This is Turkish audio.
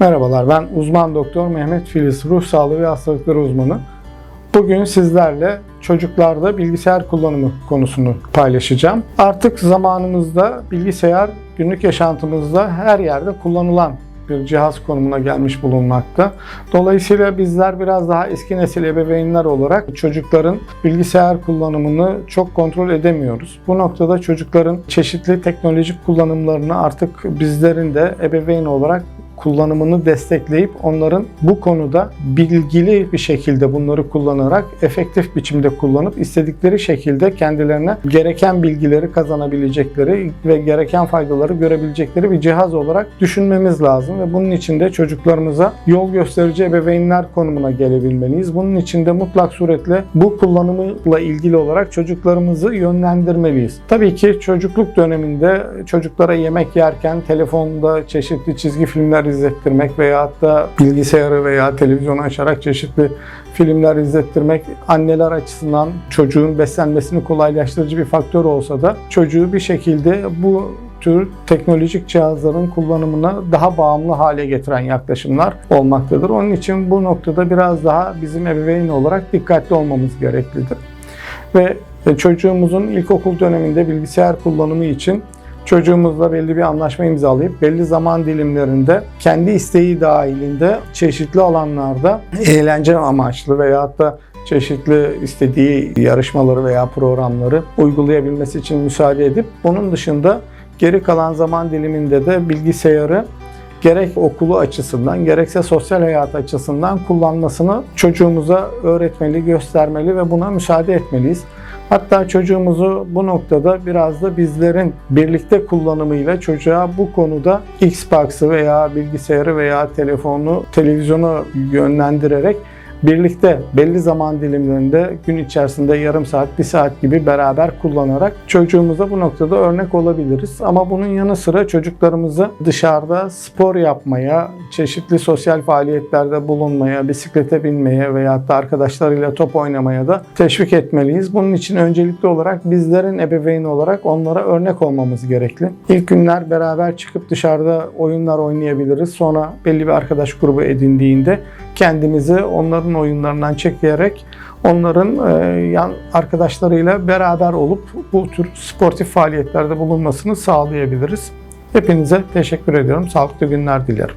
Merhabalar, ben uzman doktor Mehmet Filiz, ruh sağlığı ve hastalıkları uzmanı. Bugün sizlerle çocuklarda bilgisayar kullanımı konusunu paylaşacağım. Artık zamanımızda bilgisayar günlük yaşantımızda her yerde kullanılan bir cihaz konumuna gelmiş bulunmakta. Dolayısıyla bizler biraz daha eski nesil ebeveynler olarak çocukların bilgisayar kullanımını çok kontrol edemiyoruz. Bu noktada çocukların çeşitli teknolojik kullanımlarını artık bizlerin de ebeveyn olarak kullanımını destekleyip onların bu konuda bilgili bir şekilde bunları kullanarak efektif biçimde kullanıp istedikleri şekilde kendilerine gereken bilgileri kazanabilecekleri ve gereken faydaları görebilecekleri bir cihaz olarak düşünmemiz lazım ve bunun için de çocuklarımıza yol gösterici ebeveynler konumuna gelebilmeliyiz. Bunun için de mutlak suretle bu kullanımıyla ilgili olarak çocuklarımızı yönlendirmeliyiz. Tabii ki çocukluk döneminde çocuklara yemek yerken telefonda çeşitli çizgi filmler izlettirmek veya hatta bilgisayarı veya televizyonu açarak çeşitli filmler izlettirmek anneler açısından çocuğun beslenmesini kolaylaştırıcı bir faktör olsa da çocuğu bir şekilde bu tür teknolojik cihazların kullanımına daha bağımlı hale getiren yaklaşımlar olmaktadır. Onun için bu noktada biraz daha bizim ebeveyn olarak dikkatli olmamız gereklidir. Ve çocuğumuzun ilkokul döneminde bilgisayar kullanımı için çocuğumuzla belli bir anlaşma imzalayıp belli zaman dilimlerinde kendi isteği dahilinde çeşitli alanlarda eğlence amaçlı veyahut da çeşitli istediği yarışmaları veya programları uygulayabilmesi için müsaade edip onun dışında geri kalan zaman diliminde de bilgisayarı gerek okulu açısından gerekse sosyal hayat açısından kullanmasını çocuğumuza öğretmeli, göstermeli ve buna müsaade etmeliyiz. Hatta çocuğumuzu bu noktada biraz da bizlerin birlikte kullanımıyla çocuğa bu konuda Xbox'ı veya bilgisayarı veya telefonu, televizyonu yönlendirerek birlikte belli zaman dilimlerinde gün içerisinde yarım saat, bir saat gibi beraber kullanarak çocuğumuza bu noktada örnek olabiliriz. Ama bunun yanı sıra çocuklarımızı dışarıda spor yapmaya, çeşitli sosyal faaliyetlerde bulunmaya, bisiklete binmeye veya da arkadaşlarıyla top oynamaya da teşvik etmeliyiz. Bunun için öncelikli olarak bizlerin ebeveyn olarak onlara örnek olmamız gerekli. İlk günler beraber çıkıp dışarıda oyunlar oynayabiliriz. Sonra belli bir arkadaş grubu edindiğinde kendimizi onların oyunlarından çekerek onların e, yan arkadaşlarıyla beraber olup bu tür sportif faaliyetlerde bulunmasını sağlayabiliriz. Hepinize teşekkür ediyorum. Sağlıklı günler dilerim.